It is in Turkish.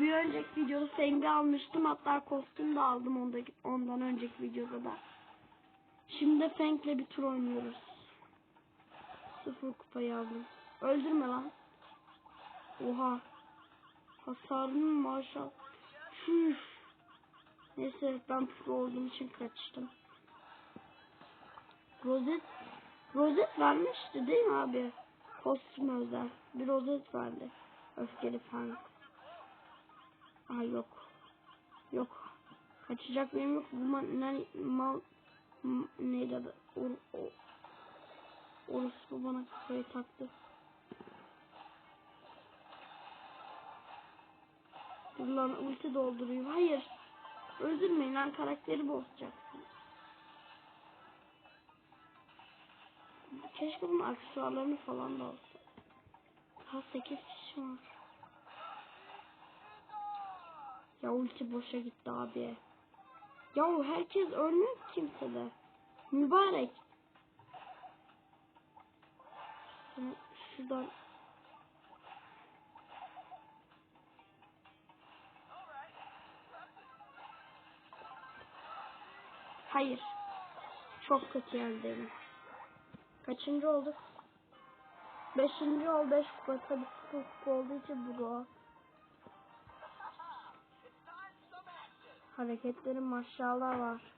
bir önceki videoda Feng'i almıştım. Hatta kostüm de aldım ondaki, ondan önceki videoda da. Şimdi Feng'le bir tur oynuyoruz. Sıfır kupayı aldım. Öldürme lan. Oha. Hasarın maşallah. Üf. Neyse ben pro olduğum için kaçtım. Rozet rozet vermişti değil mi abi? Kostüm özel. Bir rozet verdi. Öfkeli Frank. Aa yok. Yok. Kaçacak benim yok. Bu ma ne, mal neydi adı? Or, orospu bana kafayı taktı. Dur lan ulti doldurayım. Hayır. Öldürmeyin lan karakteri bozacaksın. Keşke bunun aksesuarlarını falan da olsa. Ha 8 kişi var. Ya ulti boşa gitti abi. Ya herkes ölmüyor ki kimse de. Mübarek. Sana şuradan Hayır. Çok kötü yerdeyim. Kaçıncı olduk? Beşinci ol, beş kupa. Tabii kupa olduğu için bu da. Hareketlerin maşallah var.